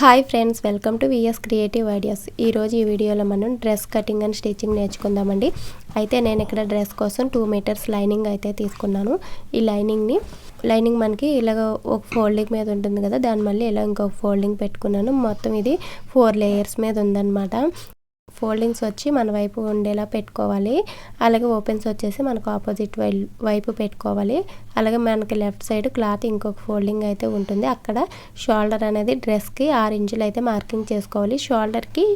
Hi friends welcome to VS creative ideas ఈరోజు ఈ వీడియోలో మనం డ్రెస్ కటింగ్ అండ్ స్టిచ్చింగ్ నేర్చుకుందామండి. అయితే నేను ఇక్కడ డ్రెస్ కోసం టూ మీటర్స్ లైనింగ్ అయితే తీసుకున్నాను. ఈ లైనింగ్ని లైనింగ్ మనకి ఇలాగ ఒక ఫోల్డింగ్ మీద ఉంటుంది కదా దాని మళ్ళీ ఇలా ఇంకొక ఫోల్డింగ్ పెట్టుకున్నాను. మొత్తం ఇది ఫోర్ లేయర్స్ మీద ఉందన్నమాట. ఫోల్డింగ్స్ వచ్చి మన వైపు ఉండేలా పెట్టుకోవాలి. అలాగే ఓపెన్స్ వచ్చేసి మనకు ఆపోజిట్ వైపు పెట్టుకోవాలి. అలాగే మనకి లెఫ్ట్ సైడ్ క్లాత్ ఇంకొక ఫోల్డింగ్ అయితే ఉంటుంది. అక్కడ షోల్డర్ అనేది డ్రెస్కి ఆరు ఇంచులు అయితే మార్కింగ్ చేసుకోవాలి. షోల్డర్కి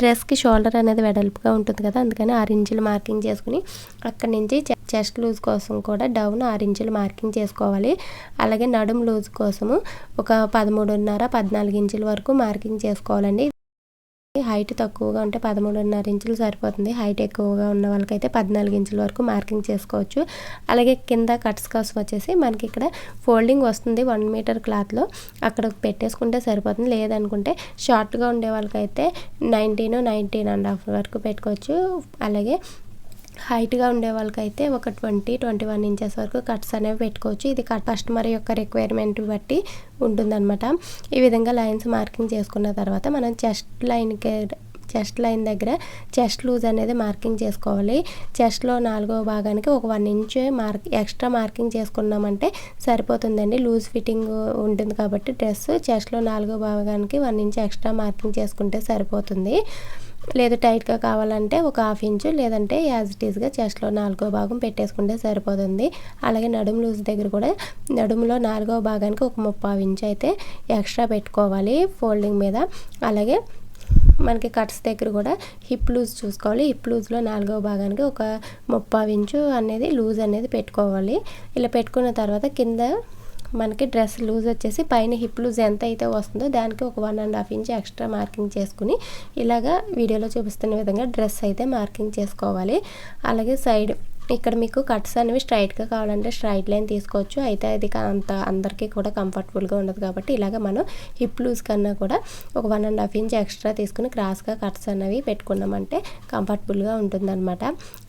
డ్రెస్కి షోల్డర్ అనేది వెడల్పుగా ఉంటుంది కదా అందుకని ఆరు ఇంచులు మార్కింగ్ చేసుకుని అక్కడి నుంచి చెస్ట్ లూజ్ కోసం కూడా డౌన్ ఆరు ఇంచులు మార్కింగ్ చేసుకోవాలి. అలాగే నడుము లూజ్ కోసము ఒక పదమూడున్నర పద్నాలుగు ఇంచుల వరకు మార్కింగ్ చేసుకోవాలండి. హైట్ తక్కువగా ఉంటే పదమూడున్నర ఇంచులు సరిపోతుంది. హైట్ ఎక్కువగా ఉన్న వాళ్ళకైతే పద్నాలుగు ఇంచుల వరకు మార్కింగ్ చేసుకోవచ్చు. అలాగే కింద కట్స్ కోసం వచ్చేసి మనకి ఇక్కడ ఫోల్డింగ్ వస్తుంది వన్ మీటర్ క్లాత్లో. అక్కడ పెట్టేసుకుంటే సరిపోతుంది. లేదనుకుంటే షార్ట్గా ఉండే వాళ్ళకైతే నైన్టీన్ నైన్టీన్ అండ్ హాఫ్ వరకు పెట్టుకోవచ్చు. అలాగే హైట్గా ఉండే వాళ్ళకైతే ఒక ట్వంటీ ట్వంటీ వన్ ఇంచెస్ వరకు కట్స్ అనేవి పెట్టుకోవచ్చు. ఇది కస్టమర్ యొక్క రిక్వైర్మెంట్ బట్టి ఉంటుందన్నమాట. ఈ విధంగా లైన్స్ మార్కింగ్ చేసుకున్న తర్వాత మనం చెస్ట్ లైన్కి చెస్ట్ లైన్ దగ్గర చెస్ట్ లూజ్ అనేది మార్కింగ్ చేసుకోవాలి. చెస్ట్లో నాలుగో భాగానికి ఒక one inch mark extra marking చేసుకున్నామంటే సరిపోతుందండి. లూజ్ ఫిట్టింగ్ ఉంటుంది కాబట్టి డ్రెస్ చెస్ట్లో నాలుగో భాగానికి వన్ ఇంచ్ ఎక్స్ట్రా మార్కింగ్ చేసుకుంటే సరిపోతుంది. లేదు టైట్గా కావాలంటే ఒక హాఫ్ ఇంచు లేదంటే యాజ్ ఇట్ ఈస్గా చెస్ట్లో నాలుగో భాగం పెట్టేసుకుంటే సరిపోతుంది. అలాగే నడుము లూజ్ దగ్గర కూడా నడుములో నాలుగో భాగానికి ఒక ముప్పావు ఇంచు అయితే ఎక్స్ట్రా పెట్టుకోవాలి ఫోల్డింగ్ మీద. అలాగే మనకి కట్స్ దగ్గర కూడా హిప్ లూజ్ చూసుకోవాలి. హిప్ లూజ్లో నాలుగో భాగానికి ఒక ముప్పావు ఇంచు అనేది లూజ్ అనేది పెట్టుకోవాలి. ఇలా పెట్టుకున్న తర్వాత కింద మనకి డ్రెస్ లూజ్ వచ్చేసి పైన హిప్ లూజ్ ఎంత అయితే వస్తుందో దానికి ఒక one and half inch extra marking చేసుకుని ఇలాగా వీడియోలో చూపిస్తున్న విధంగా డ్రెస్ అయితే మార్కింగ్ చేసుకోవాలి. అలాగే సైడ్ ఇక్కడ మీకు కట్స్ అనేవి స్ట్రైట్గా కావాలంటే స్ట్రైట్ లైన్ తీసుకోవచ్చు. అయితే అది అంత అందరికీ కూడా కంఫర్టబుల్గా ఉండదు కాబట్టి ఇలాగ మనం హిప్ లూజ్ కన్నా కూడా ఒక one and half inch extra తీసుకుని క్రాస్గా కట్స్ అనేవి పెట్టుకున్నామంటే కంఫర్టబుల్గా ఉంటుందన్నమాట.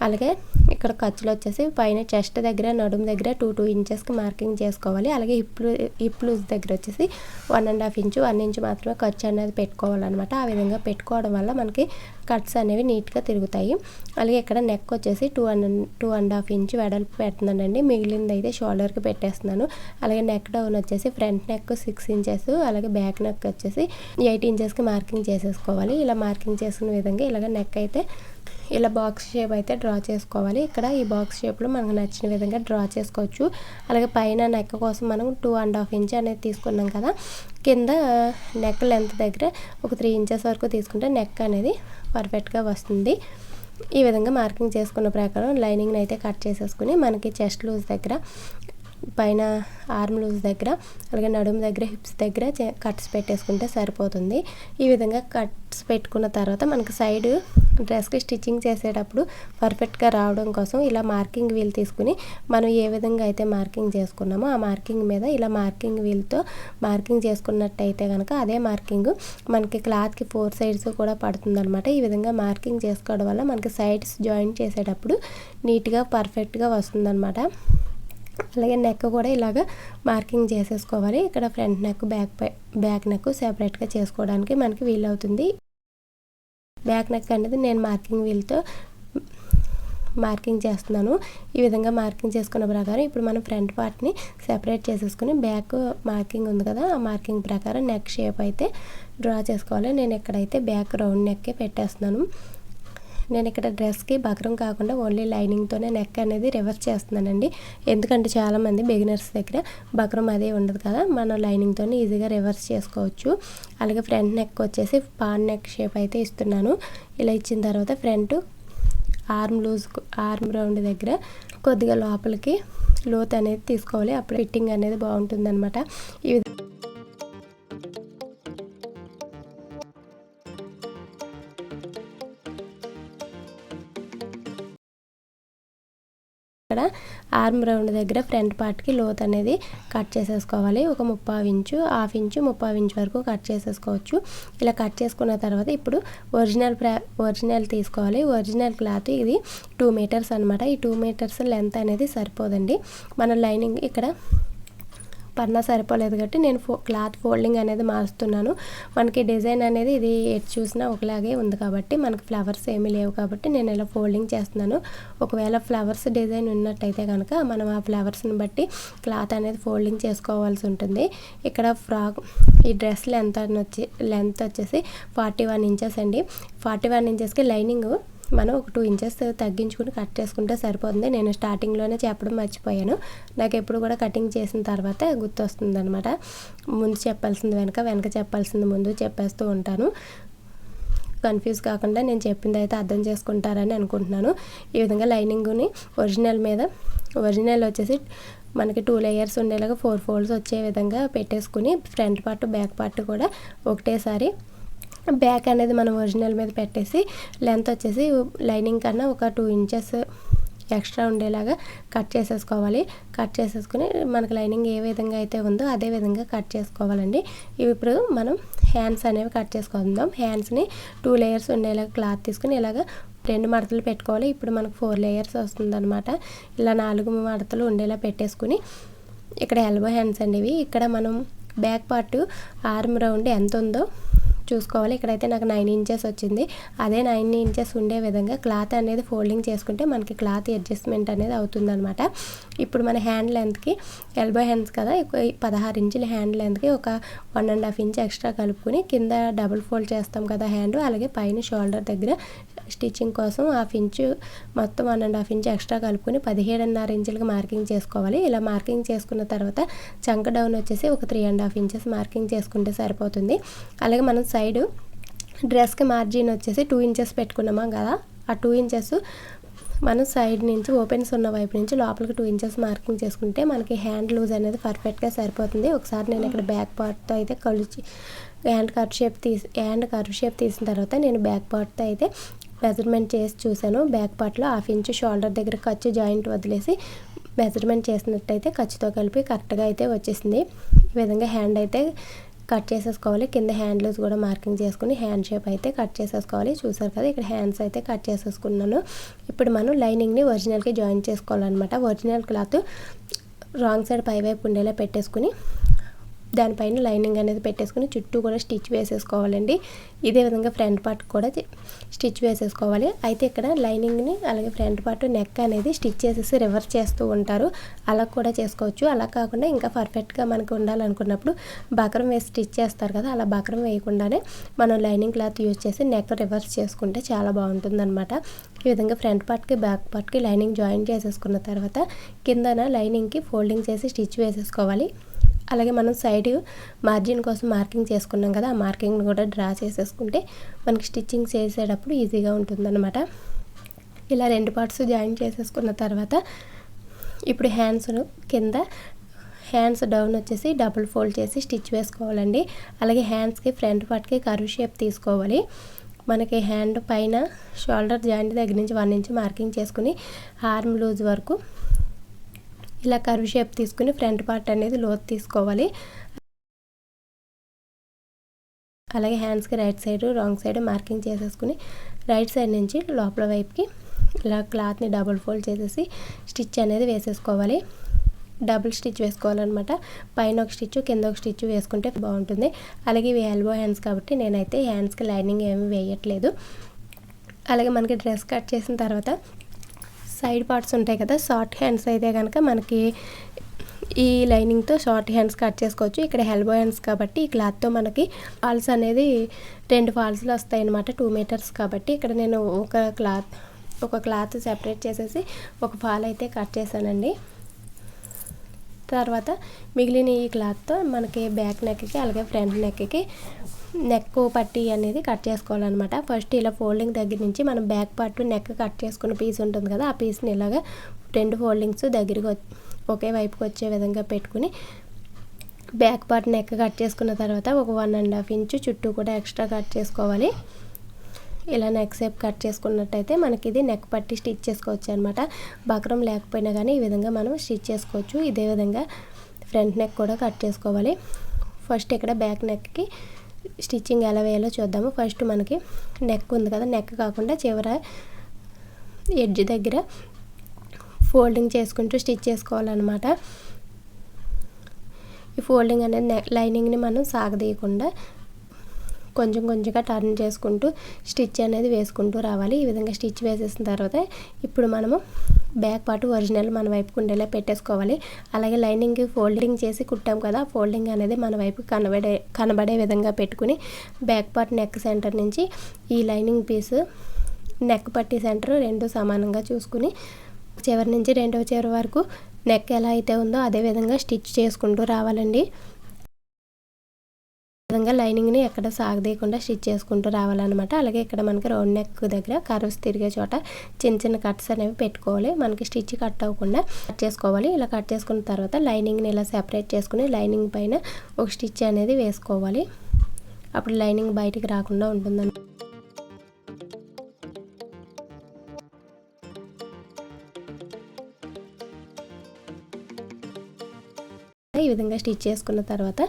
అలాగే ఇక్కడ ఖర్చులు వచ్చేసి పైన చెస్ట్ దగ్గర నడుము దగ్గర టూ టూ ఇంచెస్కి మార్కింగ్ చేసుకోవాలి. అలాగే హిప్ హిప్ లూజ్ దగ్గర వచ్చేసి one and half inch one inch మాత్రమే ఖర్చు అనేది పెట్టుకోవాలన్నమాట. ఆ విధంగా పెట్టుకోవడం వల్ల మనకి కట్స్ అనేవి నీట్గా తిరుగుతాయి. అలాగే ఇక్కడ నెక్ వచ్చేసి two and two and half inch వెడల్పు పెడుతున్నానండి. మిగిలింది అయితే షోల్డర్కి పెట్టేస్తున్నాను. అలాగే నెక్ డౌన్ వచ్చేసి ఫ్రంట్ నెక్ సిక్స్ ఇంచెస్ అలాగే బ్యాక్ నెక్ వచ్చేసి ఎయిట్ ఇంచెస్కి మార్కింగ్ చేసేసుకోవాలి. ఇలా మార్కింగ్ చేసుకునే విధంగా ఇలాగ నెక్ అయితే ఇలా బాక్స్ షేప్ అయితే డ్రా చేసుకోవాలి. ఇక్కడ ఈ బాక్స్ షేప్లో మనకు నచ్చిన విధంగా డ్రా చేసుకోవచ్చు. అలాగే పైన నెక్ కోసం మనం టూ అండ్ హాఫ్ ఇంచ్ అనేది తీసుకున్నాం కదా కింద నెక్ లెంత్ దగ్గర ఒక త్రీ ఇంచెస్ వరకు తీసుకుంటే నెక్ అనేది పర్ఫెక్ట్గా వస్తుంది. ఈ విధంగా మార్కింగ్ చేసుకున్న ప్రకారం లైనింగ్ని అయితే కట్ చేసేసుకుని మనకి చెస్ట్ లూజ్ దగ్గర పైన ఆర్మ్ లూజ్ దగ్గర అలాగే నడుము దగ్గర హిప్స్ దగ్గర కట్స్ పెట్టేసుకుంటే సరిపోతుంది. ఈ విధంగా కట్స్ పెట్టుకున్న తర్వాత మనకి సైడ్ డ్రెస్కి స్టిచ్చింగ్ చేసేటప్పుడు పర్ఫెక్ట్గా రావడం కోసం ఇలా మార్కింగ్ వీల్ తీసుకుని మనం ఏ విధంగా అయితే మార్కింగ్ చేసుకున్నామో ఆ మార్కింగ్ మీద ఇలా మార్కింగ్ వీల్తో మార్కింగ్ చేసుకున్నట్టయితే కనుక అదే మార్కింగ్ మనకి క్లాత్కి ఫోర్ సైడ్స్ కూడా పడుతుందనమాట ఈ విధంగా మార్కింగ్ చేసుకోవడం వల్ల మనకి సైడ్స్ జాయిన్ చేసేటప్పుడు నీట్గా పర్ఫెక్ట్గా వస్తుందన్నమాట. అలాగే నెక్ కూడా ఇలాగ మార్కింగ్ చేసేసుకోవాలి. ఇక్కడ front neck back back neck సెపరేట్గా చేసుకోవడానికి మనకి వీలవుతుంది. బ్యాక్ నెక్ అనేది నేను మార్కింగ్ వీల్తో మార్కింగ్ చేస్తున్నాను. ఈ విధంగా మార్కింగ్ చేసుకున్న ప్రకారం ఇప్పుడు మనం ఫ్రంట్ పార్ట్ని సెపరేట్ చేసేసుకుని బ్యాక్ మార్కింగ్ ఉంది కదా ఆ మార్కింగ్ ప్రకారం నెక్ షేప్ అయితే డ్రా చేసుకోవాలి. నేను ఎక్కడైతే బ్యాక్ రౌండ్ నెక్కే పెట్టేస్తున్నాను. నేను ఇక్కడ డ్రెస్కి బక్రం కాకుండా ఓన్లీ లైనింగ్తోనే నెక్ అనేది రివర్స్ చేస్తున్నానండి. ఎందుకంటే చాలామంది బిగినర్స్ దగ్గర బక్రం అదే ఉండదు కదా మనం లైనింగ్తోనే ఈజీగా రివర్స్ చేసుకోవచ్చు. అలాగే ఫ్రంట్ నెక్ వచ్చేసి పాన్ నెక్ షేప్ అయితే ఇస్తున్నాను. ఇలా ఇచ్చిన తర్వాత front arm loose arm round దగ్గర కొద్దిగా లోపలికి లోత్ అనేది తీసుకోవాలి. అప్పుడు ఫిట్టింగ్ అనేది బాగుంటుంది అనమాట ఈ విధంగా ఇక్కడ ఆర్మ్ రౌండ్ దగ్గర ఫ్రంట్ పార్ట్కి లోత్ అనేది కట్ చేసేసుకోవాలి. ఒక ముప్పావు ఇంచు హాఫ్ ఇంచు ముప్పావు ఇంచు వరకు కట్ చేసేసుకోవచ్చు. ఇలా కట్ చేసుకున్న తర్వాత ఇప్పుడు ఒరిజినల్ ఒరిజినల్ తీసుకోవాలి. ఒరిజినల్ క్లాత్ ఇది టూ మీటర్స్ అనమాట ఈ టూ మీటర్స్ లెంత్ అనేది సరిపోదండి. మన లైనింగ్ ఇక్కడ పన్నా సరిపోలేదు కాబట్టి నేను ఫో క్లాత్ ఫోల్డింగ్ అనేది మారుస్తున్నాను. మనకి డిజైన్ అనేది ఇది ఎటు చూసినా ఒకలాగే ఉంది కాబట్టి మనకి ఫ్లవర్స్ ఏమీ లేవు కాబట్టి నేను ఇలా ఫోల్డింగ్ చేస్తున్నాను. ఒకవేళ ఫ్లవర్స్ డిజైన్ ఉన్నట్టయితే కనుక మనం ఆ ఫ్లవర్స్ని బట్టి క్లాత్ అనేది ఫోల్డింగ్ చేసుకోవాల్సి ఉంటుంది. ఇక్కడ ఫ్రాక్ ఈ డ్రెస్ లెంత్ అని వచ్చి లెంత్ వచ్చేసి ఫార్టీ వన్ ఇంచెస్ అండి. ఫార్టీ వన్ ఇంచెస్కి లైనింగ్ మనం ఒక టూ ఇంచెస్ తగ్గించుకుని కట్ చేసుకుంటే సరిపోతుంది. నేను స్టార్టింగ్లోనే చెప్పడం మర్చిపోయాను. నాకు ఎప్పుడు కూడా కటింగ్ చేసిన తర్వాత గుర్తొస్తుంది అనమాట ముందు చెప్పాల్సింది వెనక వెనక చెప్పాల్సింది ముందు చెప్పేస్తూ ఉంటాను. కన్ఫ్యూజ్ కాకుండా నేను చెప్పింది అయితే అర్థం చేసుకుంటారని అనుకుంటున్నాను. ఈ విధంగా లైనింగ్ని ఒరిజినల్ మీద ఒరిజినల్ వచ్చేసి మనకి టూ లేయర్స్ ఉండేలాగా ఫోర్ ఫోల్డ్స్ వచ్చే విధంగా పెట్టేసుకుని ఫ్రంట్ పార్ట్ బ్యాక్ పార్ట్ కూడా ఒకటేసారి బ్యాక్ అనేది మనం ఒరిజినల్ మీద పెట్టేసి లెంత్ వచ్చేసి లైనింగ్ కన్నా ఒక టూ ఇంచెస్ ఎక్స్ట్రా ఉండేలాగా కట్ చేసేసుకోవాలి. కట్ చేసేసుకుని మనకు లైనింగ్ ఏ విధంగా అయితే ఉందో అదే విధంగా కట్ చేసుకోవాలండి. ఇప్పుడు మనం హ్యాండ్స్ అనేవి కట్ చేసుకుందాం. హ్యాండ్స్ని టూ లేయర్స్ ఉండేలాగా క్లాత్ తీసుకుని ఇలాగ రెండు మడతలు పెట్టుకోవాలి. ఇప్పుడు మనకు ఫోర్ లేయర్స్ వస్తుందన్నమాట. ఇలా నాలుగు మడతలు ఉండేలా పెట్టేసుకుని ఇక్కడ ఎల్బో హ్యాండ్స్ అండి ఇవి. ఇక్కడ మనం బ్యాక్ పార్ట్ ఆర్మ్ రౌండ్ ఎంత ఉందో చూసుకోవాలి. ఇక్కడైతే నాకు నైన్ ఇంచెస్ వచ్చింది. అదే నైన్ ఇంచెస్ ఉండే విధంగా క్లాత్ అనేది ఫోల్డింగ్ చేసుకుంటే మనకి క్లాత్ అడ్జస్ట్మెంట్ అనేది అవుతుందన్నమాట. ఇప్పుడు మన హ్యాండ్ లెంత్కి ఎల్బో హ్యాండ్స్ కదా పదహారు ఇంచుల హ్యాండ్ లెంత్కి ఒక one and half inch extra కలుపుకొని కింద డబుల్ ఫోల్డ్ చేస్తాం కదా హ్యాండ్ అలాగే పైన షోల్డర్ దగ్గర స్టిచ్చింగ్ కోసం హాఫ్ ఇంచు మొత్తం one and half inch extra కలుపుకొని పదిహేడున్నర ఇంచులకు మార్కింగ్ చేసుకోవాలి. ఇలా మార్కింగ్ చేసుకున్న తర్వాత చంక డౌన్ వచ్చేసి ఒక three and half inches marking చేసుకుంటే సరిపోతుంది. అలాగే మనం సైడ్ డ్రెస్కి మార్జిన్ వచ్చేసి టూ ఇంచెస్ పెట్టుకున్నామా కదా. ఆ టూ ఇంచెస్ మనం సైడ్ నుంచి ఓపెన్స్ ఉన్న వైపు నుంచి లోపలికి టూ ఇంచెస్ మార్కింగ్ చేసుకుంటే మనకి హ్యాండ్ లూజ్ అనేది పర్ఫెక్ట్గా సరిపోతుంది. ఒకసారి నేను ఇక్కడ బ్యాక్ పార్ట్తో అయితే కలిసి హ్యాండ్ కట్ షేప్ తీసి హ్యాండ్ కర్వ్ షేప్ తీసిన తర్వాత నేను బ్యాక్ పార్ట్తో అయితే మెజర్మెంట్ చేసి చూశాను. బ్యాక్ పార్ట్లో హాఫ్ ఇంచ్ షోల్డర్ దగ్గర ఖర్చు జాయింట్ వదిలేసి మెజర్మెంట్ చేసినట్టయితే ఖర్చుతో కలిపి కరెక్ట్గా అయితే వచ్చేసింది. ఈ విధంగా హ్యాండ్ అయితే కట్ చేసేసుకోవాలి. కింద హ్యాండ్లూస్ కూడా మార్కింగ్ చేసుకుని హ్యాండ్ షేప్ అయితే కట్ చేసేసుకోవాలి. చూసారు కదా ఇక్కడ హ్యాండ్స్ అయితే కట్ చేసేసుకున్నాను. ఇప్పుడు మనం లైనింగ్ని ఒరిజినల్కి జాయిన్ చేసుకోవాలన్నమాట. ఒరిజినల్ క్లాత్ రాంగ్ సైడ్ పైవైపు ఉండేలా పెట్టేసుకుని దానిపైన లైనింగ్ అనేది పెట్టేసుకుని చుట్టూ కూడా స్టిచ్ వేసేసుకోవాలండి. ఇదే విధంగా ఫ్రంట్ పార్ట్ కూడా స్టిచ్ వేసేసుకోవాలి. అయితే ఇక్కడ లైనింగ్ని అలాగే ఫ్రంట్ పార్ట్ నెక్ అనేది స్టిచ్ చేసేసి రివర్స్ చేస్తూ ఉంటారు. అలా కూడా చేసుకోవచ్చు. అలా కాకుండా ఇంకా పర్ఫెక్ట్గా మనకు ఉండాలనుకున్నప్పుడు బకరం వేసి స్టిచ్ చేస్తారు కదా అలా బకరం వేయకుండానే మనం లైనింగ్ క్లాత్ యూజ్ చేసి నెక్ రివర్స్ చేసుకుంటే చాలా బాగుంటుంది అనమాట ఈ విధంగా ఫ్రంట్ పార్ట్కి బ్యాక్ పార్ట్కి లైనింగ్ జాయిన్ చేసేసుకున్న తర్వాత కిందన లైనింగ్కి ఫోల్డింగ్ చేసి స్టిచ్ వేసేసుకోవాలి. అలాగే మనం సైడ్ మార్జిన్ కోసం మార్కింగ్ చేసుకున్నాం కదా ఆ మార్కింగ్ని కూడా డ్రా చేసేసుకుంటే మనకి స్టిచ్చింగ్ చేసేటప్పుడు ఈజీగా ఉంటుందన్నమాట. ఇలా రెండు పార్ట్స్ జాయిన్ చేసేసుకున్న తర్వాత ఇప్పుడు హ్యాండ్స్ కింద హ్యాండ్స్ డౌన్ వచ్చేసి డబుల్ ఫోల్డ్ చేసి స్టిచ్ వేసుకోవాలండి. అలాగే హ్యాండ్స్కి ఫ్రంట్ పార్ట్కి కర్వ్ షేప్ తీసుకోవాలి. మనకి హ్యాండ్ పైన షోల్డర్ జాయింట్ దగ్గర నుంచి వన్ ఇంచ్ మార్కింగ్ చేసుకుని ఆర్మ్ లూజ్ వరకు ఇలా కర్వ్ షేప్ తీసుకుని ఫ్రంట్ పార్ట్ అనేది లోతు తీసుకోవాలి. అలాగే హ్యాండ్స్కి right side wrong side marking చేసేసుకుని రైట్ సైడ్ నుంచి లోపల వైపుకి ఇలా క్లాత్ని డబుల్ ఫోల్డ్ చేసేసి స్టిచ్ అనేది వేసేసుకోవాలి. డబుల్ స్టిచ్ వేసుకోవాలన్నమాట. పైన ఒక స్టిచ్ కింద ఒక స్టిచ్ వేసుకుంటే బాగుంటుంది. అలాగే ఇవి ఎల్బో హ్యాండ్స్ కాబట్టి నేనైతే హ్యాండ్స్కి లైనింగ్ ఏమి వేయట్లేదు. అలాగే మనకి డ్రెస్ కట్ చేసిన తర్వాత సైడ్ పార్ట్స్ ఉంటాయి కదా షార్ట్ హ్యాండ్స్ అయితే కనుక మనకి ఈ లైనింగ్తో షార్ట్ హ్యాండ్స్ కట్ చేసుకోవచ్చు. ఇక్కడ హెల్బో హ్యాండ్స్ కాబట్టి ఈ క్లాత్తో మనకి ఫాల్స్ అనేది రెండు ఫాల్స్లు వస్తాయి అనమాట టూ మీటర్స్ కాబట్టి. ఇక్కడ నేను ఒక క్లాత్ ఒక క్లాత్ సెపరేట్ చేసేసి ఒక ఫాల్ అయితే కట్ చేశానండి. తర్వాత మిగిలిన ఈ క్లాత్తో మనకి బ్యాక్ నెక్కి అలాగే ఫ్రంట్ నెక్కి నెక్ పట్టి అనేది కట్ చేసుకోవాలన్నమాట. ఫస్ట్ ఇలా ఫోల్డింగ్ దగ్గర నుంచి మనం బ్యాక్ పార్ట్ నెక్ కట్ చేసుకున్న పీస్ ఉంటుంది కదా ఆ పీస్ని ఇలాగా రెండు ఫోల్డింగ్స్ దగ్గరికి ఒకే వైపుకి వచ్చే విధంగా పెట్టుకుని బ్యాక్ పార్ట్ నెక్ కట్ చేసుకున్న తర్వాత ఒక వన్ అండ్ హాఫ్ ఇంచు చుట్టూ కూడా ఎక్స్ట్రా కట్ చేసుకోవాలి. ఇలా నెక్ సేప్ కట్ చేసుకున్నట్టయితే మనకి ఇది నెక్ పట్టి స్టిచ్ చేసుకోవచ్చు అనమాట బక్రం లేకపోయినా కానీ ఈ విధంగా మనం స్టిచ్ చేసుకోవచ్చు. ఇదే విధంగా ఫ్రంట్ నెక్ కూడా కట్ చేసుకోవాలి. ఫస్ట్ ఇక్కడ బ్యాక్ నెక్కి స్టిచ్చింగ్ ఎలా వేయాలో చూద్దాము. ఫస్ట్ మనకి నెక్ ఉంది కదా నెక్ కాకుండా చివర ఎడ్జ్ దగ్గర ఫోల్డింగ్ చేసుకుంటూ స్టిచ్ చేసుకోవాలన్నమాట. ఈ ఫోల్డింగ్ అనేది లైనింగ్ని మనం సాగదీయకుండా కొంచెం కొంచెంగా టర్న్ చేసుకుంటూ స్టిచ్ అనేది వేసుకుంటూ రావాలి. ఈ విధంగా స్టిచ్ వేసేసిన తర్వాత ఇప్పుడు మనము బ్యాక్ పార్ట్ ఒరిజినల్ మన వైపు ఉండేలా పెట్టేసుకోవాలి. అలాగే లైనింగ్ ఫోల్డింగ్ చేసి కుట్టాం కదా ఫోల్డింగ్ అనేది మన వైపు కనబడే కనబడే విధంగా పెట్టుకుని బ్యాక్ పార్ట్ నెక్ సెంటర్ నుంచి ఈ లైనింగ్ పీస్ నెక్ పట్టి సెంటర్ రెండు సమానంగా చూసుకుని చివరి నుంచి రెండవ చివరి వరకు నెక్ ఎలా అయితే ఉందో అదే విధంగా స్టిచ్ చేసుకుంటూ రావాలండి. విధంగా లైనింగ్ని ఎక్కడ సాగదీయకుండా స్టిచ్ చేసుకుంటూ రావాలన్నమాట. అలాగే ఇక్కడ మనకి రౌండ్ నెక్ దగ్గర కర్వ్స్ తిరిగే చోట చిన్న చిన్న కట్స్ అనేవి పెట్టుకోవాలి. మనకి స్టిచ్ కట్ అవ్వకుండా కట్ చేసుకోవాలి. ఇలా కట్ చేసుకున్న తర్వాత లైనింగ్ని ఇలా సెపరేట్ చేసుకుని లైనింగ్ పైన ఒక స్టిచ్ అనేది వేసుకోవాలి. అప్పుడు లైనింగ్ బయటికి రాకుండా ఉంటుందన్నమాట. విధంగా స్టిచ్ చేసుకున్న తర్వాత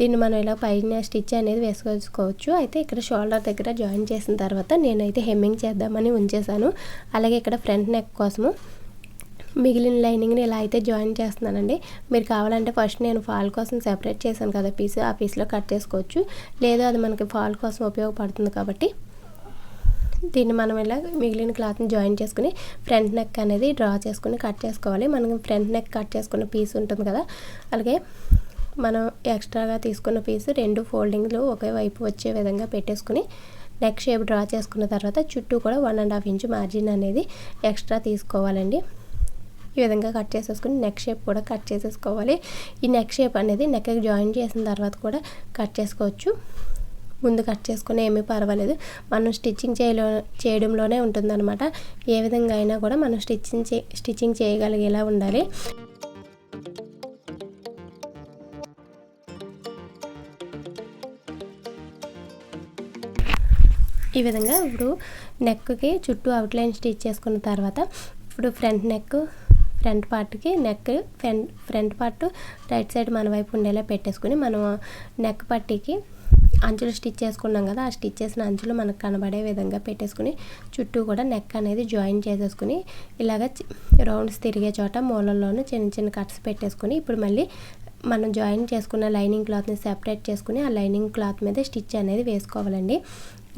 దీన్ని మనం ఇలా పైన స్టిచ్ అనేది వేసుకోవచ్చు అయితే ఇక్కడ షోల్డర్ దగ్గర జాయిన్ చేసిన తర్వాత నేనైతే హెమ్మింగ్ చేద్దామని ఉంచేసాను అలాగే ఇక్కడ ఫ్రంట్ నెక్ కోసము మిగిలిన లైనింగ్ని ఇలా అయితే జాయిన్ చేస్తున్నానండి. మీరు కావాలంటే ఫస్ట్ నేను ఫాల్ కోసం సెపరేట్ చేశాను కదా పీస్ ఆ పీస్లో కట్ చేసుకోవచ్చు. లేదా అది మనకి ఫాల్ కోసం ఉపయోగపడుతుంది కాబట్టి దీన్ని మనం ఇలా మిగిలిన క్లాత్ని జాయిన్ చేసుకుని ఫ్రంట్ నెక్ అనేది డ్రా చేసుకుని కట్ చేసుకోవాలి. మనం ఫ్రంట్ నెక్ కట్ చేసుకున్న పీస్ ఉంటుంది కదా అలాగే మనం ఎక్స్ట్రాగా తీసుకున్న పీస్ రెండు ఫోల్డింగ్లు ఒకే వైపు వచ్చే విధంగా పెట్టేసుకుని నెక్ షేప్ డ్రా చేసుకున్న తర్వాత చుట్టూ కూడా one and half inch margin అనేది ఎక్స్ట్రా తీసుకోవాలండి. ఈ విధంగా కట్ చేసేసుకుని నెక్ షేప్ కూడా కట్ చేసేసుకోవాలి. ఈ నెక్ షేప్ అనేది నెక్కి జాయిన్ చేసిన తర్వాత కూడా కట్ చేసుకోవచ్చు. ముందు కట్ చేసుకుని ఏమీ పర్వాలేదు. మనం స్టిచ్చింగ్ చేయలో చేయడంలోనే ఉంటుందన్నమాట. ఏ విధంగా అయినా కూడా మనం స్టిచ్చింగ్ చే స్టిచ్చింగ్ చేయగలిగేలా ఉండాలి. ఈ విధంగా ఇప్పుడు నెక్కి చుట్టూ అవుట్లైన్ స్టిచ్ చేసుకున్న తర్వాత ఇప్పుడు ఫ్రంట్ నెక్ ఫ్రంట్ పార్ట్కి neck front front part right side మన వైపు ఉండేలా పెట్టేసుకుని మనం నెక్ పట్టీకి అంచులు స్టిచ్ చేసుకున్నాం కదా ఆ స్టిచ్ చేసిన అంచులు మనకు కనబడే విధంగా పెట్టేసుకుని చుట్టూ కూడా నెక్ అనేది జాయిన్ చేసేసుకుని ఇలాగ రౌండ్స్ తిరిగే చోట మూలల్లోనూ చిన్న చిన్న కట్స్ పెట్టేసుకుని ఇప్పుడు మళ్ళీ మనం జాయిన్ చేసుకున్న లైనింగ్ క్లాత్ని సెపరేట్ చేసుకుని ఆ లైనింగ్ క్లాత్ మీద స్టిచ్ అనేది వేసుకోవాలండి.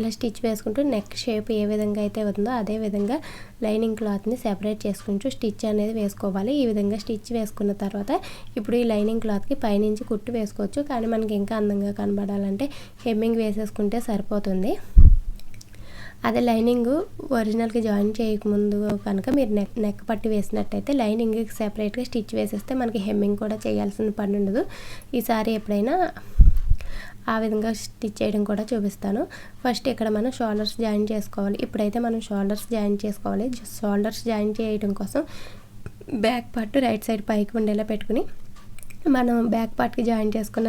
ఇలా స్టిచ్ వేసుకుంటూ నెక్ షేప్ ఏ విధంగా అయితే ఉందో అదే విధంగా లైనింగ్ క్లాత్ని సెపరేట్ చేసుకుంటూ స్టిచ్ అనేది వేసుకోవాలి. ఈ విధంగా స్టిచ్ వేసుకున్న తర్వాత ఇప్పుడు ఈ లైనింగ్ క్లాత్కి పైనుంచి కుట్టు వేసుకోవచ్చు. కానీ మనకి ఇంకా అందంగా కనబడాలంటే హెమ్మింగ్ వేసేసుకుంటే సరిపోతుంది. అదే లైనింగ్ ఒరిజినల్కి జాయిన్ చేయకముందు కనుక మీరు నెక్ నెక్ పట్టి వేసినట్టయితే లైనింగ్కి సెపరేట్గా స్టిచ్ వేసేస్తే మనకి హెమ్మింగ్ కూడా చేయాల్సిన పని ఉండదు ఈసారి ఎప్పుడైనా ఆ విధంగా స్టిచ్ చేయడం కూడా చూపిస్తాను. ఫస్ట్ ఇక్కడ మనం షోల్డర్స్ జాయిన్ చేసుకోవాలి. ఇప్పుడైతే మనం షోల్డర్స్ జాయిన్ చేసుకోవాలి. షోల్డర్స్ జాయిన్ చేయడం కోసం బ్యాక్ పార్ట్ రైట్ సైడ్ పైకి ఉండేలా పెట్టుకుని మనం బ్యాక్ పార్ట్కి జాయిన్ చేసుకున్న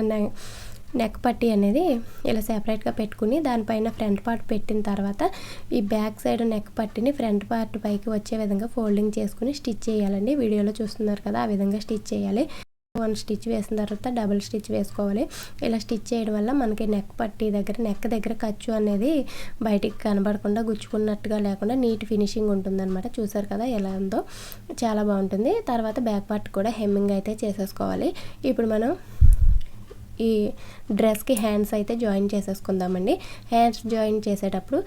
నెక్ పట్టి అనేది ఇలా సెపరేట్గా పెట్టుకుని దానిపైన ఫ్రంట్ పార్ట్ పెట్టిన తర్వాత ఈ బ్యాక్ సైడ్ నెక్ పట్టిని ఫ్రంట్ పార్ట్ పైకి వచ్చే విధంగా ఫోల్డింగ్ చేసుకుని స్టిచ్ చేయాలండి. వీడియోలో చూస్తున్నారు కదా ఆ విధంగా స్టిచ్ చేయాలి. వన్ స్టిచ్ వేసిన తర్వాత డబుల్ స్టిచ్ వేసుకోవాలి. ఇలా స్టిచ్ చేయడం వల్ల మనకి నెక్ పట్టి దగ్గర నెక్ దగ్గర ఖర్చు అనేది బయటికి కనబడకుండా గుచ్చుకున్నట్టుగా లేకుండా నీట్ ఫినిషింగ్ ఉంటుందన్నమాట. చూసారు కదా ఎలా ఉందో? చాలా బాగుంటుంది. తర్వాత బ్యాక్ పార్ట్ కూడా హెమ్మింగ్ అయితే చేసేసుకోవాలి. ఇప్పుడు మనం ఈ డ్రెస్కి హ్యాండ్స్ అయితే జాయిన్ చేసేసుకుందామండి. హ్యాండ్స్ జాయిన్ చేసేటప్పుడు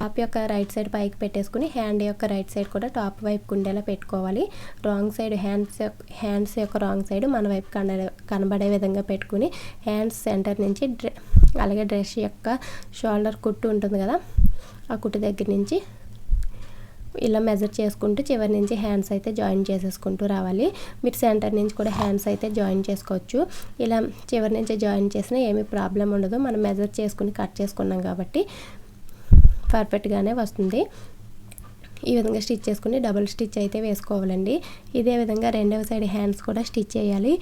టాప్ యొక్క రైట్ సైడ్ పైకి పెట్టేసుకుని హ్యాండ్ యొక్క రైట్ సైడ్ కూడా టాప్ వైపు ఉండేలా పెట్టుకోవాలి. రాంగ్ సైడ్ హ్యాండ్స్ హ్యాండ్స్ యొక్క రాంగ్ సైడ్ మన వైపు కన కనబడే విధంగా పెట్టుకుని హ్యాండ్స్ సెంటర్ నుంచి డ్రె అలాగే డ్రెస్ యొక్క షోల్డర్ కుట్టు ఉంటుంది కదా ఆ కుట్టు దగ్గర నుంచి ఇలా మెజర్ చేసుకుంటూ చివరి నుంచి హ్యాండ్స్ అయితే జాయిన్ చేసేసుకుంటూ రావాలి. మీరు సెంటర్ నుంచి కూడా హ్యాండ్స్ అయితే జాయిన్ చేసుకోవచ్చు. ఇలా చివరి నుంచి జాయిన్ చేసినా ఏమీ ప్రాబ్లం ఉండదు. మనం మెజర్ చేసుకుని కట్ చేసుకున్నాం కాబట్టి పర్ఫెక్ట్గానే వస్తుంది. ఈ విధంగా స్టిచ్ చేసుకుని డబుల్ స్టిచ్ అయితే వేసుకోవాలండి. ఇదే విధంగా రెండవ సైడ్ హ్యాండ్స్ కూడా స్టిచ్ చేయాలి.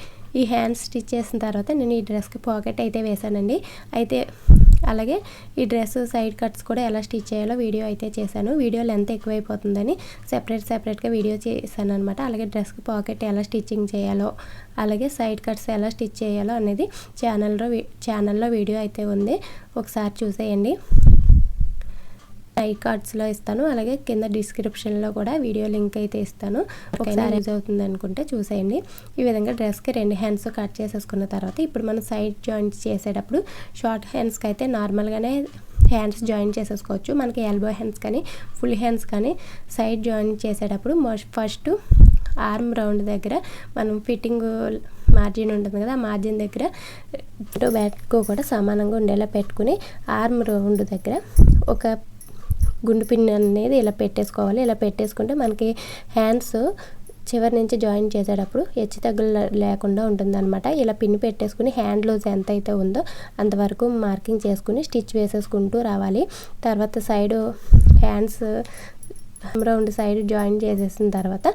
ఈ హ్యాండ్స్ స్టిచ్ చేసిన తర్వాత నేను ఈ డ్రెస్కి పాకెట్ అయితే వేసానండి అయితే అలాగే ఈ డ్రెస్ సైడ్ కట్స్ కూడా ఎలా స్టిచ్ చేయాలో వీడియో అయితే చేశాను. వీడియో లెంత్ ఎక్కువైపోతుందని సెపరేట్ సెపరేట్గా వీడియో చేశాను అనమాట అలాగే డ్రెస్కి పాకెట్ ఎలా స్టిచ్చింగ్ చేయాలో అలాగే సైడ్ కట్స్ ఎలా స్టిచ్ చేయాలో అనేది ఛానల్లో ఛానల్లో వీడియో అయితే ఉంది. ఒకసారి చూసేయండి. ఐ కార్డ్స్లో ఇస్తాను. అలాగే కింద డిస్క్రిప్షన్లో కూడా వీడియో లింక్ అయితే ఇస్తాను. ఒకసారి యూజ్ అవుతుంది అనుకుంటే చూసేయండి. ఈ విధంగా డ్రెస్కి రెండు హ్యాండ్స్ కట్ చేసేసుకున్న తర్వాత ఇప్పుడు మనం సైడ్ జాయింట్స్ చేసేటప్పుడు షార్ట్ హ్యాండ్స్కి అయితే నార్మల్గానే హ్యాండ్స్ జాయిన్ చేసేసుకోవచ్చు. మనకి ఎల్బో హ్యాండ్స్ కానీ ఫుల్ హ్యాండ్స్ కానీ సైడ్ జాయిన్ చేసేటప్పుడు ఫస్ట్ ఆర్మ్ రౌండ్ దగ్గర మనం ఫిట్టింగ్ మార్జిన్ ఉంటుంది కదా ఆ మార్జిన్ దగ్గర టూ బ్యాట్కు కూడా సమానంగా ఉండేలా పెట్టుకుని ఆర్మ్ రౌండ్ దగ్గర ఒక గుండు పిన్ అనేది ఇలా పెట్టేసుకోవాలి. ఇలా పెట్టేసుకుంటే మనకి హ్యాండ్స్ చివరి నుంచి జాయిన్ చేసేటప్పుడు హెచ్చు తగ్గులు లేకుండా ఉంటుందన్నమాట. ఇలా పిన్ పెట్టేసుకుని హ్యాండ్ లూజ్ ఎంత అయితే ఉందో అంతవరకు మార్కింగ్ చేసుకుని స్టిచ్ వేసేసుకుంటూ రావాలి. తర్వాత side hands round side join చేసేసిన తర్వాత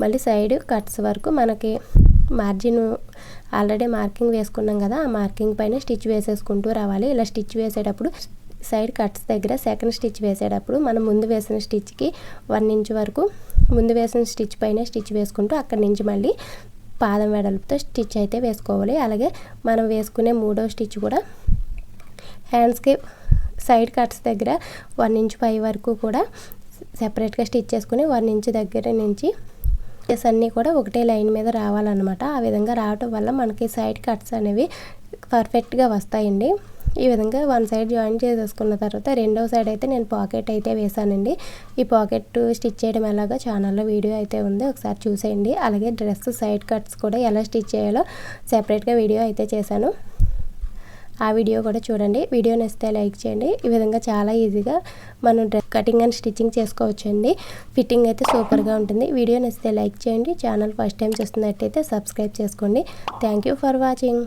మళ్ళీ సైడ్ కట్స్ వరకు మనకి మార్జిన్ ఆల్రెడీ మార్కింగ్ వేసుకున్నాం కదా ఆ మార్కింగ్ పైన స్టిచ్ వేసేసుకుంటూ రావాలి. ఇలా స్టిచ్ వేసేటప్పుడు సైడ్ కట్స్ దగ్గర సెకండ్ స్టిచ్ వేసేటప్పుడు మనం ముందు వేసిన స్టిచ్కి వన్ ఇంచ్ వరకు ముందు వేసిన స్టిచ్ పైన స్టిచ్ వేసుకుంటూ అక్కడి నుంచి మళ్ళీ పాదం వెడల్పుతో స్టిచ్ అయితే వేసుకోవాలి. అలాగే మనం వేసుకునే మూడో స్టిచ్ కూడా హ్యాండ్స్కి సైడ్ కట్స్ దగ్గర వన్ ఇంచ్ పై వరకు కూడా సెపరేట్గా స్టిచ్ చేసుకుని వన్ ఇంచ్ దగ్గర నుంచి స్టిచెస్ అన్నీ కూడా ఒకటే లైన్ మీద రావాలన్నమాట. ఆ విధంగా రావటం వల్ల మనకి సైడ్ కట్స్ అనేవి పర్ఫెక్ట్గా వస్తాయండి. ఈ విధంగా వన్ సైడ్ జాయిన్ చేసేసుకున్న తర్వాత రెండవ సైడ్ అయితే నేను పాకెట్ అయితే వేసానండి ఈ పాకెట్ స్టిచ్ చేయడం ఎలాగో ఛానల్లో వీడియో అయితే ఉంది ఒకసారి చూసేయండి. అలాగే డ్రెస్ సైడ్ కట్స్ కూడా ఎలా స్టిచ్ చేయాలో సెపరేట్గా వీడియో అయితే చేశాను. ఆ వీడియో కూడా చూడండి. వీడియో నచ్చితే లైక్ చేయండి. ఈ విధంగా చాలా ఈజీగా మనం డ్రెస్ కటింగ్ అండ్ స్టిచ్చింగ్ చేసుకోవచ్చండి. ఫిట్టింగ్ అయితే సూపర్గా ఉంటుంది. వీడియో నచ్చితే లైక్ చేయండి. ఛానల్ ఫస్ట్ టైం చూస్తున్నట్టయితే సబ్స్క్రైబ్ చేసుకోండి. Thank you for watching.